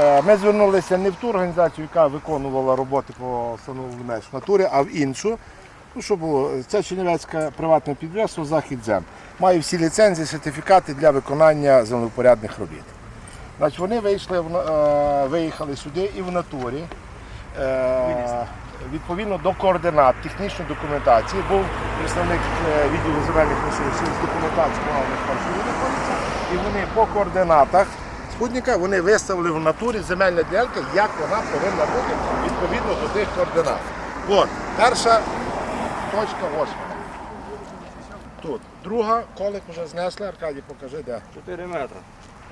Е, Ми звернулися не в ту організацію, яка виконувала роботи по встановленню меж в натурі, а в іншу. Ну, що було? Це Чернівецьке приватне підприємство Західзем. Має всі ліцензії, сертифікати для виконання землепорядних робіт. Значить, вони вийшли, е, виїхали сюди і в натурі. Е, відповідно до координат технічної документації був представник відділу земельних ресурсів з документацією головних маршрутів знаходиться, і вони по координатах спутника вони виставили в натурі земельна ділянка, як вона повинна бути відповідно до тих координат. От, перша точка ось. Тут. Друга, колик вже знесли, Аркадій, покажи де. 4 метри.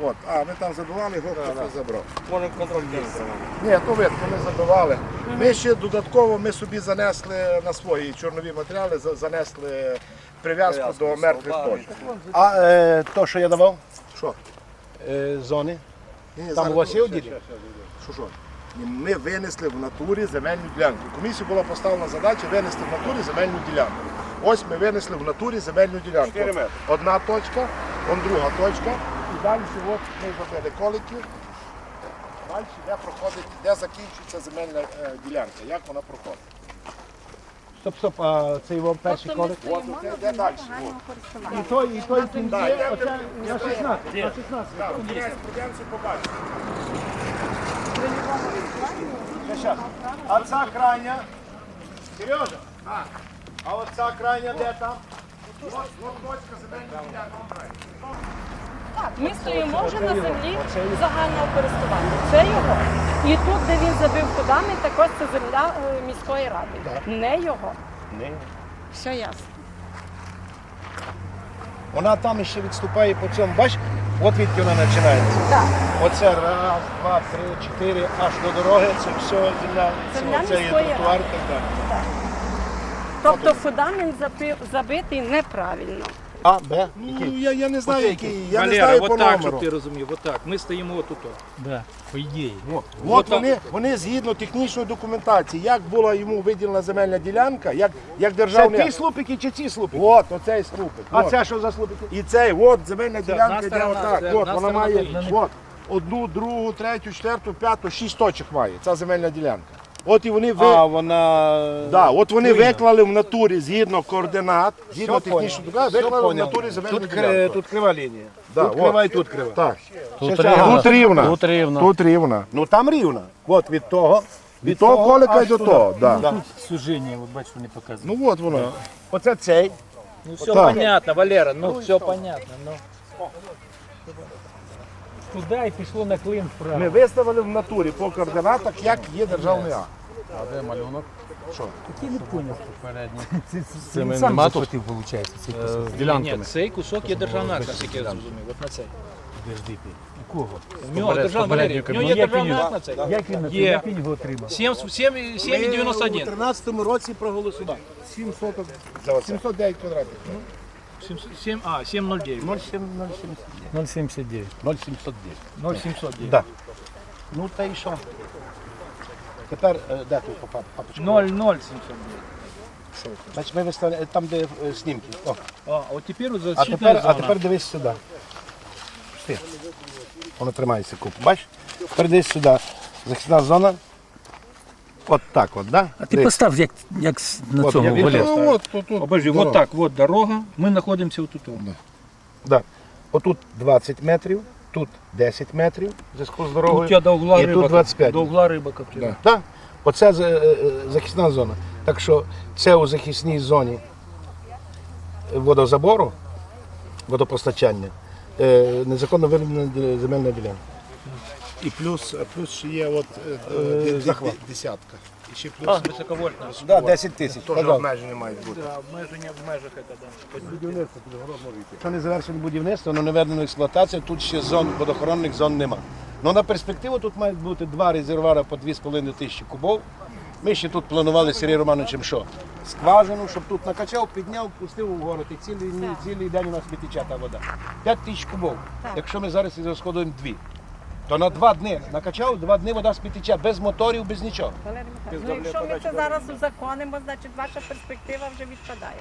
От, а ми там забивали, його хтось забрав. Можемо контроль дійсно. Ні, то видно, ми забивали. Ми ще додатково ми собі занесли на свої чорнові матеріали, занесли прив'язку Прив'язку, до мертвих точок. А е, то, що я давав, Що? Е, зони, Ні, там зараз у вас є оділі? Що, що? Ні, Ми винесли в натурі земельну ділянку. Комісії була поставлена задача винести в натурі земельну ділянку. Ось ми винесли в натурі земельну ділянку. Чотири метри. Одна точка, он друга точка. І далі от ми зробили колики. Далі де проходить, де закінчується земельна е, ділянка, як вона проходить. Стоп, стоп, а це його перший колик. Йде далі. І той, і той кінці, оце на 16, на 16. Так, пройдемося, побачимо. Щас. А ця крайня, Сережа, а от ця крайня де там? Так, ми стоїмо вже на землі загального користування. Це його. І тут, де він забив кудами, також це земля е, міської ради. Не його. Ні. Все ясно. Вона там ще відступає по цьому, бач, от відки вона починається. Так. Оце раз, два, три, чотири, аж до дороги, це все земля, Земля це, є міської тротуар ради. так. Тобто фундамент запи- забитий неправильно. А, Б, Ну, я, я не знаю, який. Я не Валера, знаю по вот так, номеру. щоб ти розумів, вот так. Ми стоїмо отут. от. Да, по ідеї. От, Вот вони, вони згідно технічної документації, як була йому виділена земельна ділянка, як, як Це державний. ті слупики чи ці слупики? От, оцей слупик. А от. це що за слупики? І цей, от земельна ділянка йде сторона, отак. це От, одна вона сторона має от, одну, другу, третю, четверту, п'яту, шість точок має. Ця земельна ділянка. От і вони ви... А, вона... Да, от вони виклали в натурі згідно координат, згідно понял. документації, виклали в натурі земельну Тут, ділянку. кри- тут крива лінія. Да, тут от. крива і тут крива. Так. Тут Ще рівно. Тут рівна. Тут рівно. Тут рівна. Ну там рівно. От від того. Від того колика аж й до туди. того. Да. Да. Суження, от бачиш, вони показують. Ну от воно. Оце цей. Ну все Так. понятно, Валера, ну все понятно. Ну. Туди і пішло на клин вправо. Ми виставили в натурі по координатах, як є державний акт. А де малюнок? Що? Який не поняв. Це ми сам нема тут? захватив, виходить, цей кусок. Ні, ні, цей кусок є державна акт, наскільки я зрозумів. От на цей. Подожди, у кого? В нього державна Валерій, в нього є як він акт на цей. Як він, Є. як він його отримав? 7,91. 13 році проголосували. 7 709 квадратів. 7, а, 7,09. 0,79. 0,709. 0,709. Да. Ну та і що? Тепер е, де тут попав? Папочка? 0,0709. Значить, ми виставляємо там, де е, снімки. О. А, от тепер от А защитна тепер, а зона. тепер дивись сюди. Пусти. Воно тримається купу. Бачиш? Тепер дивись сюди. Захисна зона. От так от, да? А ти Дивись. постав, як, як на От, цьому Валер. відео- Ну от, тут, тут. Обожди, вот так, вот дорога, ми знаходимося отут. Да. Отут 20 метрів, тут 10 метрів в зв'язку з дорогою. Тут я до угла і риба. тут 25. До угла риба коптила. Да. Оце е, е, захисна зона. Так що це у захисній зоні водозабору, водопостачання, е, незаконно виведена ді- земельна ділянка. І плюс, плюс ще є от е, Е, захват. десятка. І ще плюс А, високовольтна. Да, 10 тисяч. теж Пожалуйста. обмеження мають бути. Да, обмеження в межах це, да. Якщо не завершено будівництво, але не введено експлуатація, тут ще зон, водохоронних зон нема. Ну на перспективу тут мають бути два резервуари по 2,5 тисячі кубов. Ми ще тут планували з Сергієм Романовичем що? Скважину, щоб тут накачав, підняв, пустив у город. І цілий, цілий день у нас не тече та вода. 5 тисяч кубов. Якщо ми зараз розходуємо дві, то на два дні накачав, два дні вода спітече, без моторів, без нічого. Валерій Михайлович, ну, якщо ми це зараз узаконимо, значить ваша перспектива вже відпадає.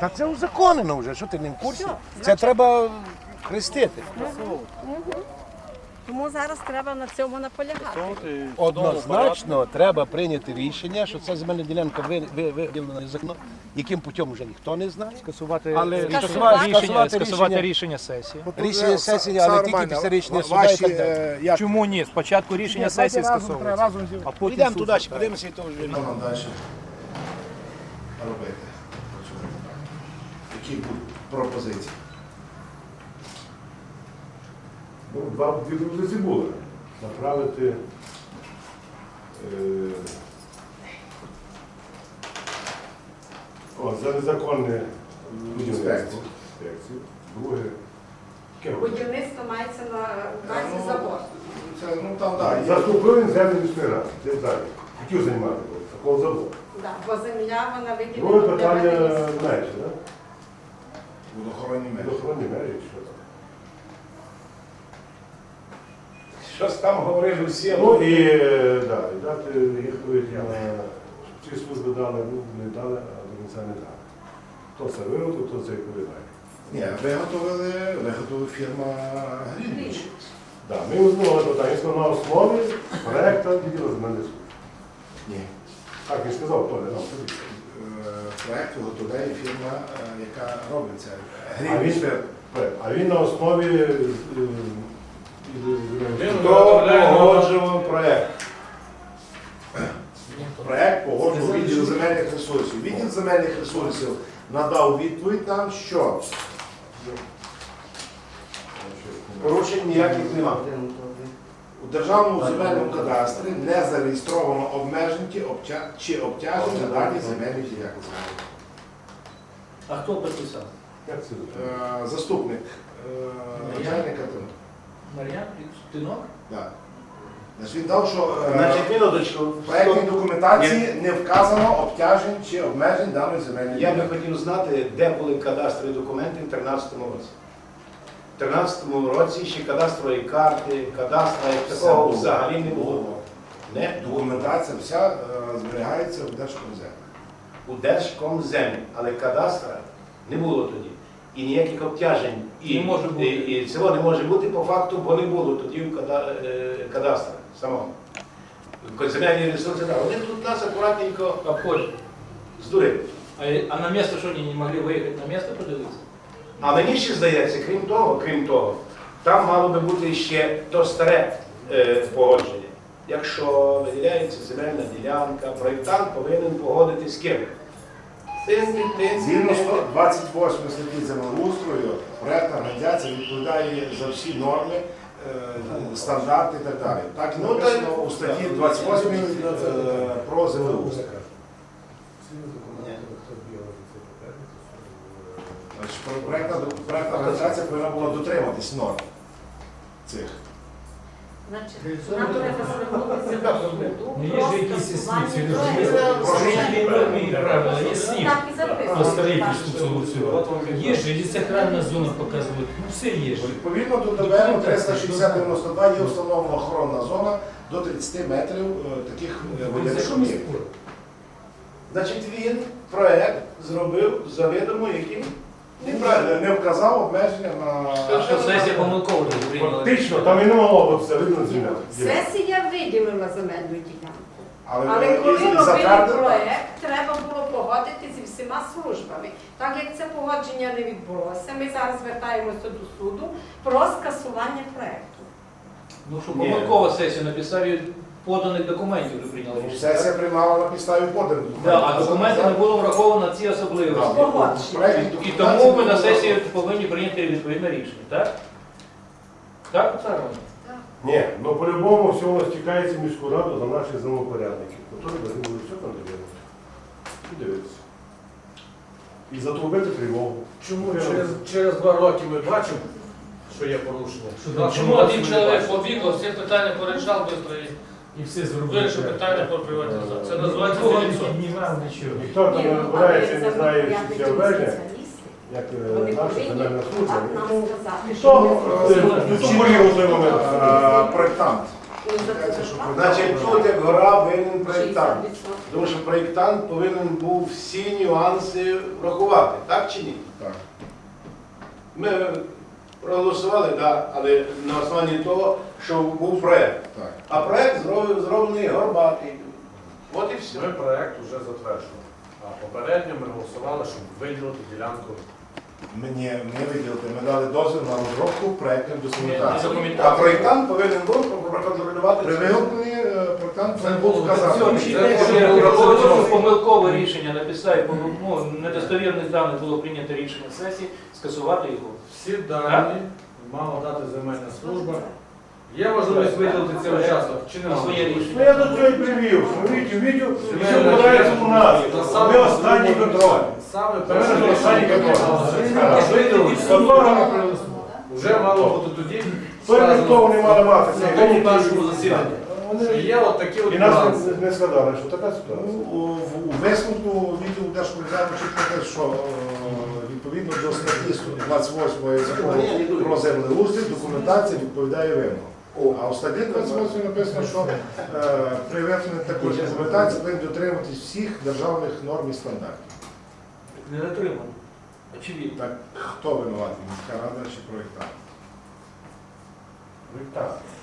Та це узаконено вже, що ти не в курсі? Це треба хрестити. Тому зараз треба на цьому наполягати. Однозначно треба прийняти рішення, що ця земельна ділянка ви- ви- виділена законно, яким путем вже ніхто не знає. Скасувати, Але Скасувати рішення, скасувати рішення сесії. Рішення сесії, але тільки після рішення суда і Ваші, так далі. е, як- Чому ні? Спочатку рішення сесії Разом скасовується, зі- а потім Підемо суд. туди, подивимося і то вже. Що нам далі робити? Які пропозиції? Ну, два дві пропозиції були. Направити е, о, за незаконне будівництво. Інспекцію. Друге. яке воно? Будівництво мається на увазі Ну, завод. Це, ну там так. Заступив землю міської ради. Де далі? Хотів займати було, такого заводу. Да, бо земля вона Друге виділена для питання будівництва. менше, так? Водохоронні межі. Водохоронні межі, що там. Щось там говорили всі. Ну і, да, і дати відповідь на щоб ці служби дали, ну, не дали, а до кінця не дали. Хто це виготовив, хто це відповідає. Ні, виготовили, виготовила фірма Грінвіч. Да, ми узнали питання, якщо на основі проєкту відділу земельних служб. Ні. Так він сказав, Толя, нам тобі. Е, Проект виготовляє фірма, е, яка робить це. А він, а він на основі е, Хто погоджував проєкт? Проект погоджував відділ земельних ресурсів. Відділ земельних ресурсів надав відповідь нам, що Порушень ніяких немає. у державному земельному кадастрі не зареєстровано обмежень чи обтя- чи обтяжень на даній земельній ділянці. А хто підписав? Як це? Е, Заступник е, начальника Мар'ян Тинок? Так. Значить, Він дав, що е, Значить, минуточку. в проєктній документації не вказано обтяжень чи обмежень даної земельної Я би ділянки. хотів знати, де були кадастрові документи в 2013 році. В 2013 році ще кадастрової карти, кадастра як Все такого було. взагалі не було. Не Документація вся е, зберігається в Держкомземі. у Держкомземі, але кадастра не було тоді. І ніяких обтяжень. І, Не може бути. І, і цього не може бути по факту, бо не було тоді в када, е, самого. Земельні ресурси, да, вони тут нас акуратненько Обходять. здурили. А, а на місце що вони не могли виїхати на місце подивитися? А мені ще здається, крім того, крім того, там мало би бути ще то старе е, погодження. Якщо виділяється земельна ділянка, проєктант повинен погодити з ким? Згідно тин. 128 статті землеустрою, проєктна організація відповідає за всі норми, е, стандарти і так далі. Так Ну, написано у статті 28 е, про землеустрій. Проєктна організація повинна була дотриматись норм цих. Значить, нам треба звернутися до суду Ну, є ж якісь інституції, проекту. розумієте? Норми правила, є СНІП. Так і записано. Є ж, і сакральна зона показує. Ну все є ж. Відповідно до ДБН 36092 є встановлена охоронна зона до 30 метрів е, таких е, За водяних що ми об'єктів. споримо? Значить, він проєкт зробив завідомо яким Неправильно, не вказав обмеження на Що сесія помилково прийняла? Фактично, там і не могло бути це видно земля. Сесія виділила земельну ділянку. але, коли і робили проект, треба було погодити зі всіма службами. Так як це погодження не відбулося, ми зараз звертаємося до суду про скасування проекту. Ну що помилково сесію на підставі поданих документів вже прийняли рішення. Сесія приймала на підставі поданих Да, а документи не було враховано ці особливості. І тому ми на сесії повинні прийняти відповідне рішення, так? Так, Оксана? Ні, ну по-любому все у нас тікається в міську раду за наших землепорядників, які повинні були все контролювати. І дивитися. І затрубити тривогу. Чому через, через два роки ми бачимо, що є порушення? Чому один чоловік побіг, всі питання порішав швидко і І все зробили. вирішив питання про приватизацію. Це називається Нікого не філіпсон. піднімав, нічого. Ніхто там не розбирається, не знає, що ці обмеження, як е, Вони наша повинні земельна служба. так нам сказати, Хто що момент? Е, проєктант. Значить, тут як гора винен проєктант. Тому що проєктант повинен був всі нюанси врахувати, так чи ні? Так. Ми проголосували, да, але на основанні того, що був проект. Так. А проект зроблений горбатий. От і все. Ми проект вже затверджували. А попередньо ми голосували, щоб виділити ділянку. Мені не виділити, ми дали дозвіл на розробку проєктної документації. А проєктант повинен був проконтролювати. При виготовленні е, проєктант Це був Це враховано. помилкове рішення на підставі ну, недостовірних даних було прийнято рішення сесії скасувати його. Всі дані мала дати земельна служба. Є можливість виділити цей участок чи немає? своє Ну рішення. я до цього і привів, що Вітю, Вітю, Ми все вкладається у нас. Ми останній контроль. Саме Це мене останній контроль. виділити. Контроль Вже мало бути тоді. Той ніхто вони мали мати. на тому першому засіданні. Що є от такі от І нас нюанси. не- не сказали, що така Ну, ситуація. у, в- у висновку відділу Держкомітету чітко те, що е, відповідно до статті 28 закону про землеустрій документація відповідає вимогам. А у статті 28 написано, що е, при виготовленні такої документації повинні дотримуватись всіх державних норм і стандартів. Не дотримано. Очевидно. Так хто винуватий, міська рада чи проєктант?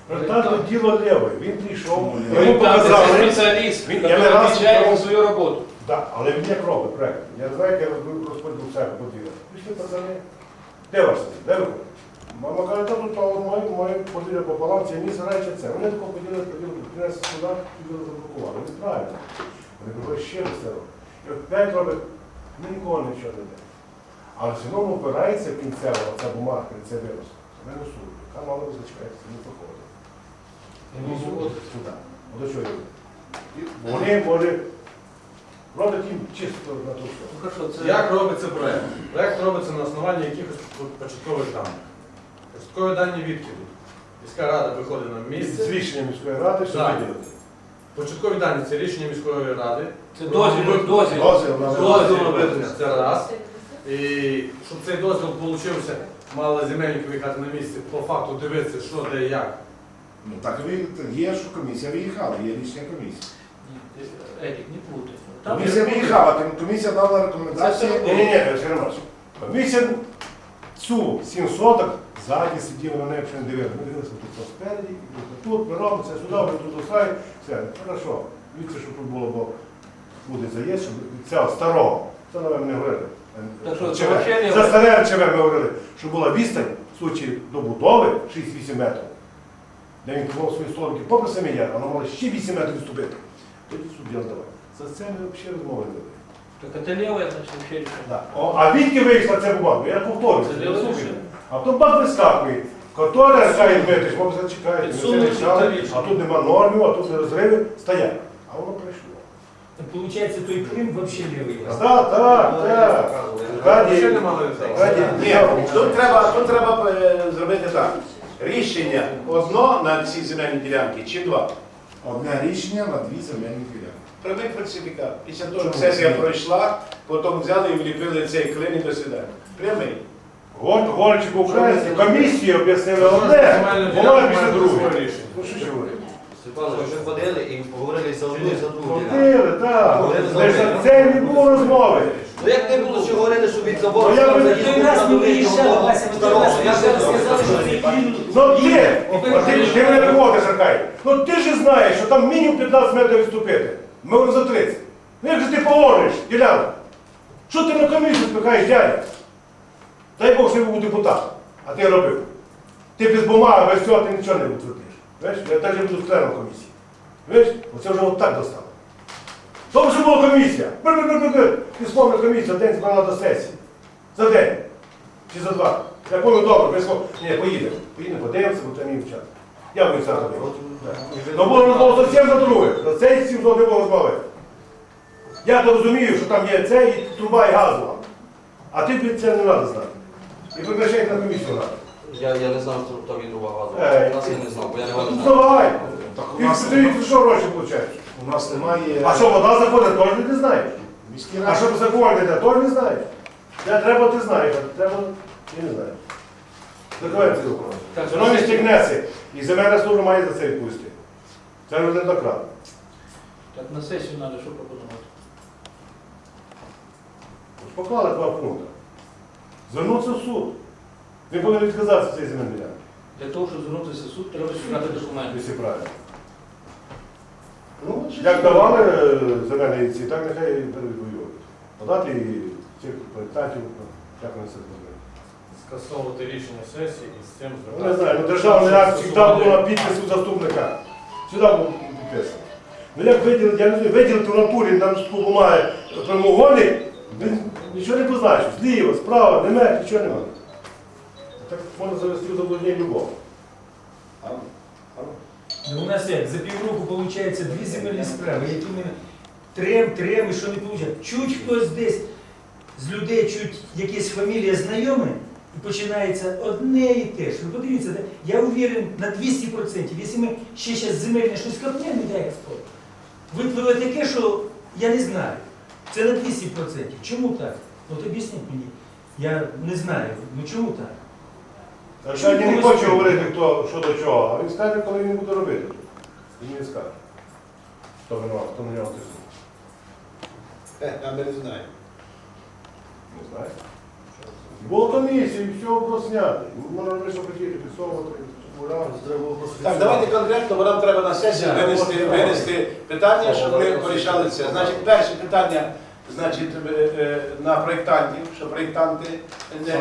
Проєктант діло леве, він прийшов, йому це показали. спеціаліст, Він- я не раз відповідає сказав- свою роботу. Так, але він як робить проєкт. Я знаю, як я розподіл церкви подвір'я. Пішли пацани. Де ваш син? Де ви? Мама каже, та тут того моє, моє подвір'я пополам, це мені сарайче це. Вони тако поділили, поділили, принесли сюди, поділили заблокували. Вони правильно. Вони говорять, ще раз це робить. І от п'ять робить, ну нікого нічого не дає. Але все одно опирається кінцево, ця бумага, це вирос. Це не суд. Яка мало би зачекається, не проходить. Сюди. От до чого йде? Вони, може, роблять їм чисто на все. Ну, хорошо, це... Як робиться проект? Проект робиться на основанні якихось початкових даних. Початкові дані відкиду. Міська рада виходить на місце. З рішення міської ради все Так. виділити. Початкові дані це рішення міської ради. Це дозвіл, дозвіл. Дозвіл на Дозвіл на видання. Це раз. І щоб цей дозвіл получився, мали земельники виїхати на місце, по факту дивитися, що де і як. Ну так ви є, що комісія виїхала, є рішення комісії. Ні, Едік, не плутай. Там Комісія виїхала, тому комісія дала рекомендації. Це Ні, ні, ні, Шеремаш. Комісія цю сім соток ззаді сиділи на неї, не дивилися. Ми дивилися тут спереді, тут, ми робимо це сюди, ми тут оставимо. Все, хорошо. Дивіться, що тут було, бо буде заїзд, щоб від цього старого. Це ми не говорили. Так що, це взагалі не- За старе РЧВ ми говорили, що була відстань в случаї добудови 6-8 метрів. Де він тримав свої столики попри самі яр, воно мало ще 8 метрів відступити. Тоді суд діл давай. За це ми взагалі розмови не вели. Так це ліве, значить, ще рішення. Да. О, а відки вийшла ця бумага? Я повторюю. Це слухайте. рішення. А потім бак вискакує. Котора Аркадій Дмитрич, мов зачекають, а тут нема нормів, а тут не розриви, стоять. А воно прийшло. Так получается, той Крым вообще левый. Так, так, так. Аркадій, Ні, тут треба, тут треба е, зробити так. Рішення одно на всі земельні ділянки чи два. Одне рішення на дві земельні ділянки. Прямий фальсифікат. Після того, як сесія пройшла, потім взяли і вліпили цей клин і до свидання. Прямий. От говорячи по-українськи, комісії об'яснили одне, вона після друге. рішення. Ну що ж говорити? Степанович, ми ходили і поговорили за одну і за другу. Ходили, так. Значить, Це не було розмови. Ну як не було, що говорили, що від Ну, забору я там би- Той раз ми до виїжджали, Вася, старого. що цей Крим Ну ти, а ти, ти мене не водиш, Аркадій. Ну ти ж знаєш, що там мінімум 15 метрів відступити. Ми говоримо за 30. Ну як же ти положиш, ділянку? Що ти на комісію спихаєш, дядя? Дай Бог, що я був депутатом, а ти робив. Ти без бумаги, без цього ти нічого не. Знаєш, я теж буду членом комісії. Знаєш, оце вже отак достало. Тому що була комісія. Спомни комісію, день збирала до сесії. За день. Чи за два. Я пам'ятаю добре, ми сказали, ні, поїдемо. Поїдемо, подивимося, бо це мій вчат. Я буду сам ходити. Ну було розмова зовсім за друге. За цей сім не було розмови. Я то розумію, що там є це і труба і газова. А ти це не треба знати. І приглашай на комісію треба. Я, я не знав, що там відрува газу. Нас я не знав, бо я не Ну знав. давай. Так у Ти нас, ти, ти що гроші получаєш? у нас немає А що вода заходить, теж не знаєш. міській А що заходить, теж не знаєш. Де треба, ти знаєш, а треба, ти не знаєш. Документи документи. Так, Шановні стігнеці, і земельна служба має за це відпустити. Це не неоднократно. Так, на сесію треба що пропонувати? Поклали два пункти. Звернутися в суд. Він повинен відказатися цієї земельної ділянки. Для того, щоб звернутися в суд, треба шукати документи. Всі правильно. Ну, от Як давали е, зелені ці, так нехай і перевоюють. Подати і цих проєктантів, як вони це зробили. Скасовувати рішення сесії і з цим Ну, Не знаю, ну державний акт завжди був на підпису заступника. Сюди був підписаний. Ну як виділити, я не знаю, виділити в натурі на листку бумаги прямоугольник, нічого не позначив. Зліва, справа, не мер, нічого немає. Так можна завести в заблуждення любого. Ну, у нас як, за півроку виходить дві земельні справи, які ми трем, трем і що не виходить. Чуть хтось десь з людей, чуть якась фамілія знайома, і починається одне і те ж. Ви подивіться, де- я уверен на 200%, якщо ми ще зараз земельне щось копнемо, де експорт, випливе таке, що я не знаю. Це на 200%. Чому так? От об'ясніть мені. Я не знаю, ну чому так? А що він не хоче говорити, хто що до чого, а він скаже, коли він буде робити. Він не скаже. Хто на нього тиснув. Е, А ми не знаємо. Не знаю. Було комісія, і все було знято. Можна лише хотіти підсовувати, Так, давайте конкретно, бо нам треба на сесію винести, винести питання, щоб ми порішали це. Значить, перше питання, значить, е, е, на проєктантів, що проєктанти не...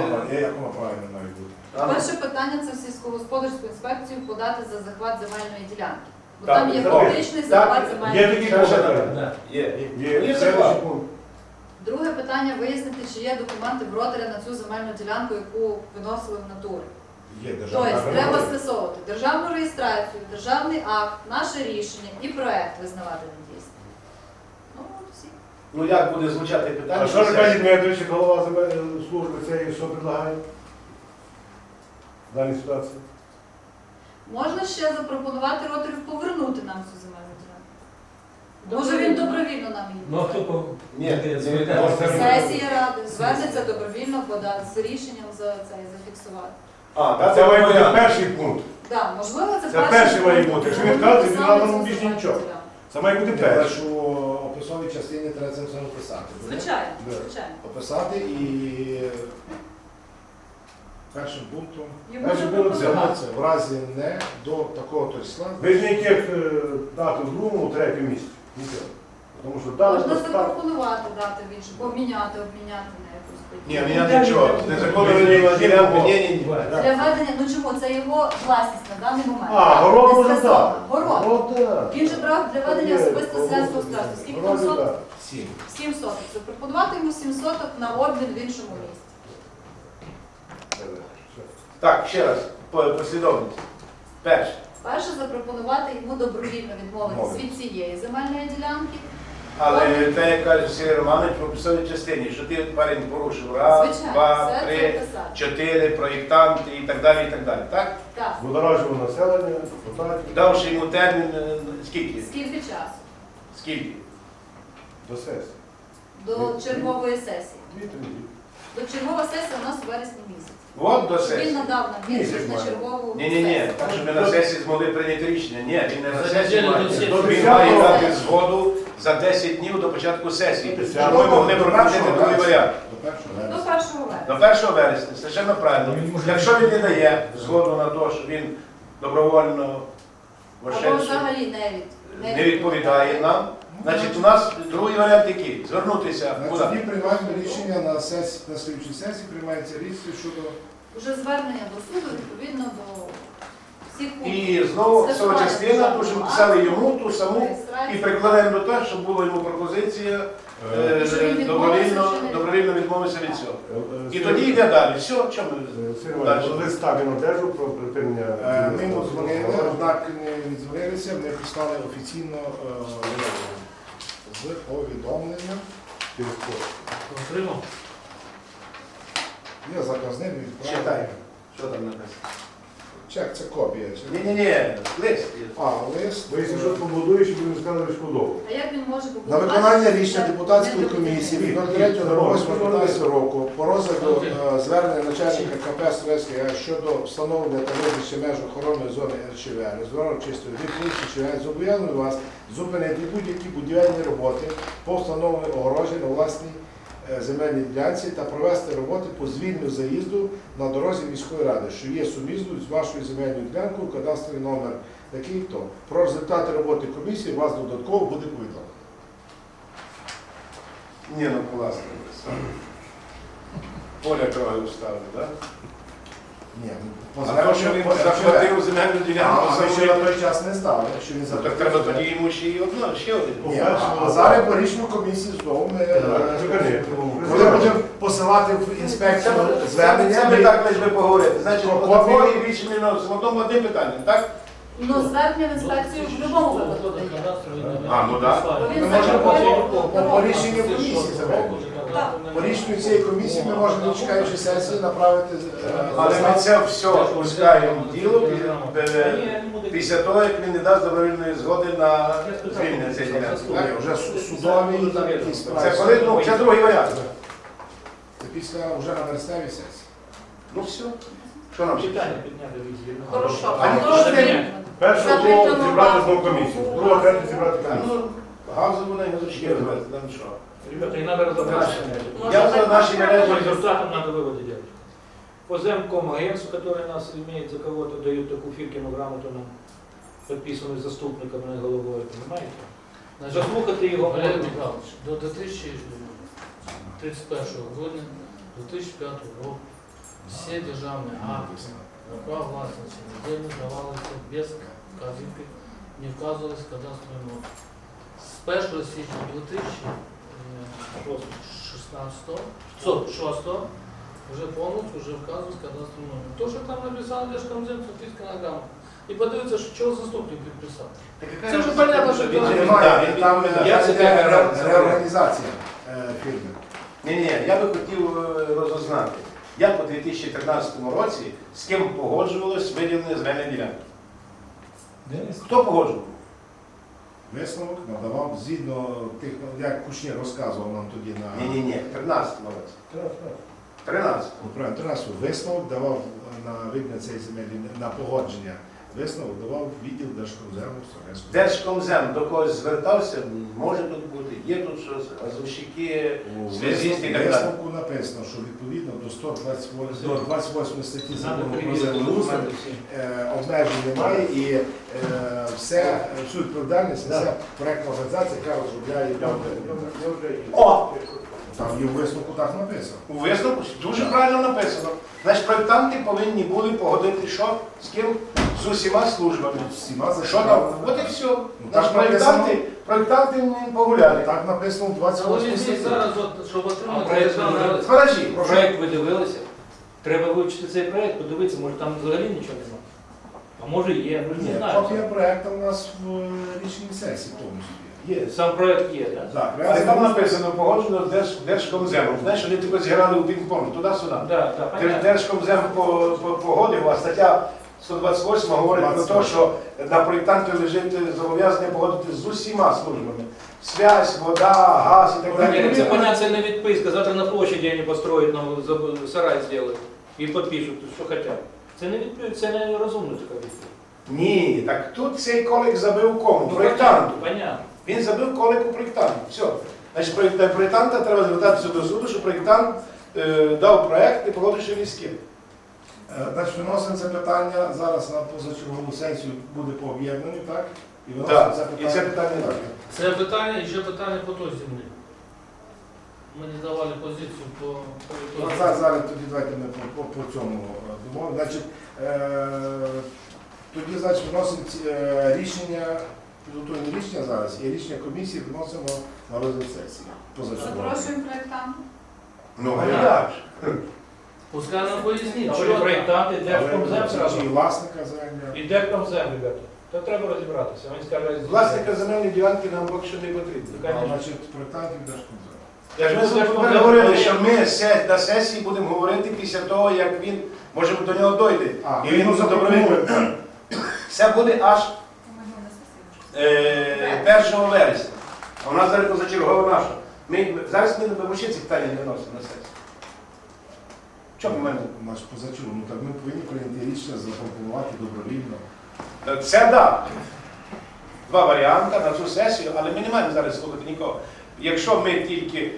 Бути? Перше питання це в сільськогосподарську інспекцію подати за захват земельної ділянки. Бо Так, там є фактичний захват земельної ділянки. Друге питання вияснити, чи є документи брокера на цю земельну ділянку, яку виносили в натурі. Є Тобто треба скасовувати державну реєстрацію, державний акт, наше рішення і проект визнавати недійсним. Ну, от всі. Ну як буде звучати питання? А що ж каже Дмитрович, голова служби цієї, що предлагає? В даній ситуації. Можна ще запропонувати роторів повернути нам цю земельну ділянку. Може він добровільно нам її. Ну а хто по- Ні, ні, звертатися? ні. Сесія ради звернеться добровільно подати з рішенням за це зафіксувати. А, А так, це має бути перший пункт. Да, можливо, це, Це перший має пункт. бути. Якщо він каже, він надо нам більше нічого. Це має бути Першу перший. описовій частині треба це все описати. Звичайно, Да. звичайно. Описати і першим пунктом Йому Перший пункт це це в разі не до такого то числа. Ви ж ніяких е, дати в другому, третьому місці. Нічого. Тому що дали Можна так. запропонувати дати в іншу, поміняти, обміняти Ні, ну я нічого. Незаконно виділена ділянка. Ні, ні, ні. Для ведення, ну чому, це його власність на даний момент. А, так? город може так. Город. Город. Він же брав для ведення особисто селянського господарства. Скільки там соток? Сім. Сім соток. Запропонувати йому сім соток на обмін в іншому місці. Так, ще раз, по- послідовність. Перше. Перше, запропонувати йому добровільно відмовитись Мовити. від цієї земельної ділянки. Але те, як каже Сергій Романович, в описовій частині, що ти парень порушив раз, Звичайно, два, все це три, чотири, проєктанти і так далі, і так далі. Так? Так. Будоражував населення, депутатів Давши йому термін, е, скільки? Скільки часу? Скільки? до сесії. До чергової сесії. Дві-три. До чергова сесія у нас у вересні місяці. От до Він сесії. надав нам Місяць відповідь на має. чергову Ні, ні, ні, сесію. так щоб ми на сесії змогли прийняти рішення. Ні, він не на сесії неділю має. до сесії. Він має дати згоду за 10 днів до початку сесії, щоб ми могли прокрутити другий варіант. До першого До вересня. 1 вересня. До 1 вересня, совершенно правильно. Якщо він не дає згоду на те, що він добровольно Або взагалі не, від, не відповідає нам, значить у нас другий варіант який? Звернутися Тоді куди? приймаємо рішення на сесії, на слідчій сесії приймається рішення щодо Уже звернення до суду відповідно до І знову ця частина, ту, що державного писали йому, ту саму, і прикладаємо до того, щоб була йому пропозиція е, відмовився, добровільно, добровільно відмовитися від цього. Е, І е, тоді йде далі. Все, чому? Сергій Далі. Іванович, одержав про припинення. Е, Ми йому дзвонили, однак не віддзвонилися, ми прислали офіційно е, з повідомленням через пошту. Отримав. Є заказним відправлення. Читай. Що там написано? Чек, це копія. Ні, ні, ні, лист. є. А, лист. Бо якщо щось побудуєш, щоб не сказали шкодово. А як він може На виконання рішення депутатської комісії від допустимо? 03.08.15 року по розгляду е, звернення начальника КП Стрельської щодо встановлення та визначення меж охоронної зони РЧВ, розворот чистої води, РЧВ, зобов'язаний вас зупинити будь-які будівельні роботи по встановленню огорожі на власній е, земельній ділянці та провести роботи по звільненню заїзду на дорозі міської ради, що є сумізною з вашою земельною ділянкою, кадастровий номер такий то. Про результати роботи комісії вас додатково буде повідомлено. Ні, ну класно. Поля крові ставлю, так? Ні, ну, А що він захватив земельну ділянку, А, ми ще на той час не стали, що він то захопив. треба тоді йому ще й одно, ще один. Ні, а зараз по рішенню комісії знову ми е, коли будемо посилати в інспекцію звернення. Це ми так лише би поговорити. Значить, Про протокол копію. і рішення на одному одне питання, так? Ну, звернення в інспекцію в будь-якому випадку дає. А, ну. Бо він Ми можемо по, по, по рішенню комісії звернення. По рішенню цієї комісії ми можемо, не чекаючи сесії, направити е, Але ми це все пускаємо в діло після того, як він не дасть добровільної згоди на звільнення цієї ділянки. Вже судові якісь справи. Це коли, ну, це другий варіант. Це після вже на вересневій сесії. Ну все. Що нам ще? Хорошо. А ніхто ж не- Першого було зібрати знову комісію. Третє зібрати комісію. Ну, гаузу вона не зачекає, там що. Ребята, не надо разобраться. Я за наші По результатам надо выводы делать. По Земкому агентству, которое нас имеет за кого-то, дают такую Фиркину грамоту нам, подписанную заступником на головой, понимаете? Заслухати його Валерій можна. Михайлович, до 2031 грудня 2005 року всі державні акти на право власності землю давалися без вказівки, не вказувалися в кадастровий номер. З 1 січня 2016 6 вже повністю вже вказується кадастровий номер. То, що там написали Держкомзем, це тиска грамота. І подивиться, що чого заступник підписав. Це вже понятно, що Він це- Немає, там е, там реорганізація е, фірми. Ні, ні, я би хотів е, розузнати, як у 2013 році з ким погоджувалось виділення земельної ділянки? Хто погоджував? Висновок надавав згідно тих, як Кушнір розказував нам тоді на Ні, ні, ні, в 13 році. 13. Ну, правильно, 13 висновок давав на видно цей земель на погодження. Висновок давав відділ Держкомзему Совєтського. Держкомзем до когось звертався, може тут бути, є тут щось, газовщики, У зв'язісти і висновку- так далі. висновку написано, що відповідно до 128 до 28 статті закону про землеустрій е, обмежень немає і е, все, всю відповідальність несе проєктна організація, яка розробляє. О! Там є в висновку так написано. У висновку дуже правильно написано. Значить, проєктанти повинні були погодити що? З ким? З усіма службами. Всіма Що там? От і все. так Наш проєктанти, проєктанти не погуляли. Так написано в 28 візьміть статті. зараз, от, щоб А отримати проект державний акт. Проект ви дивилися. Треба вивчити цей проект, подивитися, може там взагалі нічого немає. А може є, ми ж Ні, не знаємо. копія проекту у нас в е, рішенні сесії повністю є. Є. Сам проект є, так? Так, Але там написано погоджено Держ, Держкомземом. Знаєш, вони тільки зіграли у пінг-понг, туди-сюди. Да, да, Держ- понятно. Держкомзем по- по- погодив, а стаття 128 говорить про те, що на проєктанті лежить зобов'язання погодити з усіма службами. Связь, вода, газ і так Ні, далі. Це понятно, не відписка. Завтра на площаді вони построять, нам заб- сарай зроблять і підпишуть, що хочуть. Це не відписка, це не розумно така відписка. Ні, так тут цей колик забив кому? Ну, Проєктанту. Понятно. Він забив колику проєктанту. Все. Значить, проєкта- проєктанта треба звертатися до суду, що проєктант е, дав проєкт і погодивши ким. Е, Значить, виносимо це питання зараз на позачергову сесію буде по об'єднанню, так? І виносимо Так, це і питання. це питання так. Це питання і ще питання по той землі. Ми не давали позицію по, по Ну, той зараз, зараз тоді давайте ми по, по, по цьому е, домовимо. Значить, е, тоді значить, виносимо ці, е, рішення, підготуємо рішення зараз, і рішення комісії виносимо на розгляд сесії. Позачергово. Запрошуємо проєктанта. Ну, а як ж? Пускай нам поясніть, що там. проєктанти, Держкомзем це зразу. і власника землі. І Держкомзем, ребята. То треба розібратися. Він скаже, Власника земельної ділянки нам поки що не потрібно. А, Значить, проєктантів Держкомзему. Я ж ми з Держкомзем говорили, що ми се- на сесії будемо говорити після того, як він, може, до нього дойде. А, І він ну, буде добровільно. Це буде аж е, 1 вересня. А у нас зараз позачергова наша. Ми, зараз ми не ще ці питання не виносимо на сесію. Чому ми? Наш позачув, ну так ми повинні прийняти рішення запропонувати добровільно. Це да. Два варіанти на цю сесію, але ми не маємо зараз слухати нікого. Якщо ми тільки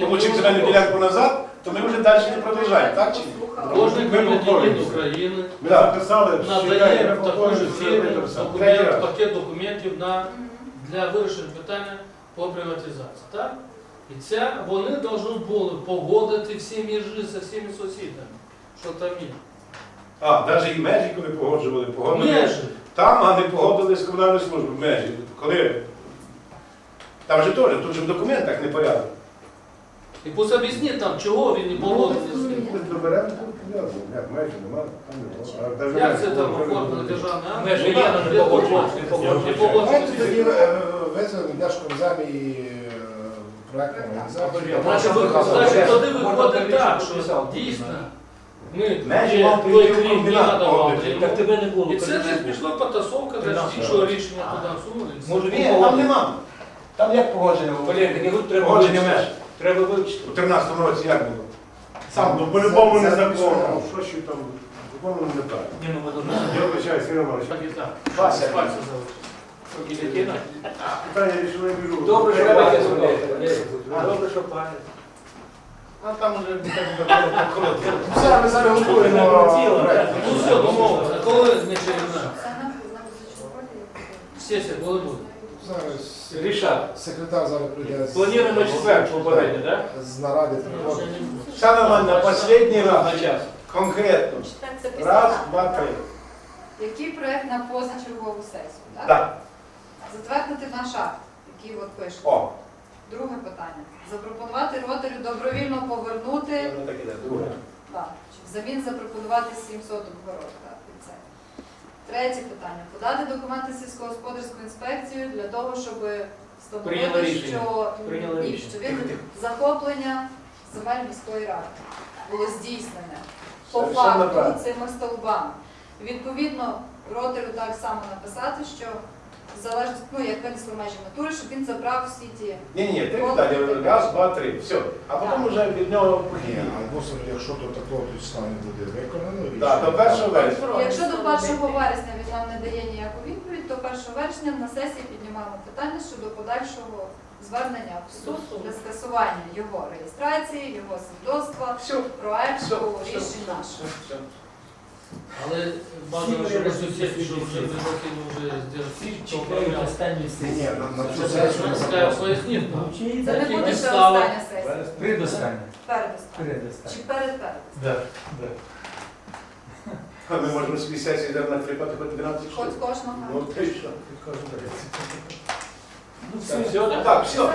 получимо земельну ділянку назад, то ми вже далі не продовжуємо, так чи ні? Кожный Мы гражданин попробуем. Украины Ми написали, надає такой же фірмі Третій документ, раз. пакет документів на, для вирішення питання по приватизації. Так? І це вони повинні були погодити всі межі з всіми сусідами, що там є. А, навіть і межі, коли погоджували, погодили. Межі. Там, а не погодили з комунальної служби межі. Коли? Там же теж, тут же в документах не порядок. І пусть об'ясніть там, чого він не погодив з ним. Ми доберемо. Як, майже немає, там немає. А Як це там оформлено державне акт? Межі є, але не погоджують, не погоджують. Давайте тоді визвемо Держкомзем і проектну організацію. Значить, ви- значить, тоді виходить так, що дійсно ми Межі вам той в не комбінат надавали погодити. Так тебе не було. І це десь пішла потасовка, десь іншого рішення туди всунули. Може Ні, там погодив. нема. Там як погодження? Валерій, так його треба Погодження меж. Треба вивчити. У 13-му році як було? Сам, ну по-любому не законно. Що ще там? Законно не так. Ні, ну ми Я вибачаю, Сергій Романович. Так і так. Вася. Пальці Питання рішили біжу. Добре, що зробили. Добре, що пам'ять. А там уже так коротко. Все, ми зараз проект. Ну все, домовилися. Коли не чарівна? Це на на визначну коли буде? Зараз Рішать. секретар зараз прийде з- Плануємо четвер попередньо, так? з наради приходить. Саме на останній раз. На час. Конкретно. Читати це після Раз, нас. два, три. Який проект на позачергову сесію? Так? Так. Затвердити наш акт, який от пише. О. Друге питання. Запропонувати ротарю добровільно повернути Воно так іде. Друге. Так, чи взамін запропонувати 7 соток город, так, під це. Третє питання. Подати документи сільськогосподарську інспекцію для того, щоб Прийняли встановити, рішення. що, Прийняли ні, рішення. що він захоплення земель міської ради було здійснене по все, факту правильно. цими стовбами. Відповідно, ротеру так само написати, що залежно, ну як винесли межі натури, щоб він забрав всі ті. Ні, ні, три питання. Раз, два, три. Все. А потім вже від нього Ні, похід. або якщо до такого точно не буде виконано, Так, до першого вересня. Якщо до 1 вересня він нам не дає ніяку відповідь, то 1 вересня на сесії піднімаємо питання щодо подальшого звернення в суд для скасування його реєстрації, його свідоцтва, Все. проекту, Все, рішень нашого. Але бажано, щоб сусід, що вже ви хотіли вже зробити, то останній Ні, на, на цю сесію ми Скажу, запросимо. поясніть. Це не Які буде ще підстави? остання сесія. Предостання. Передостання. Предостання. Чи перед перед. Да, да. Ми можемо собі сесію зараз наклепати хоч 12 Хоч штук. кожного. Ну, ти що? Ну все, Так, все.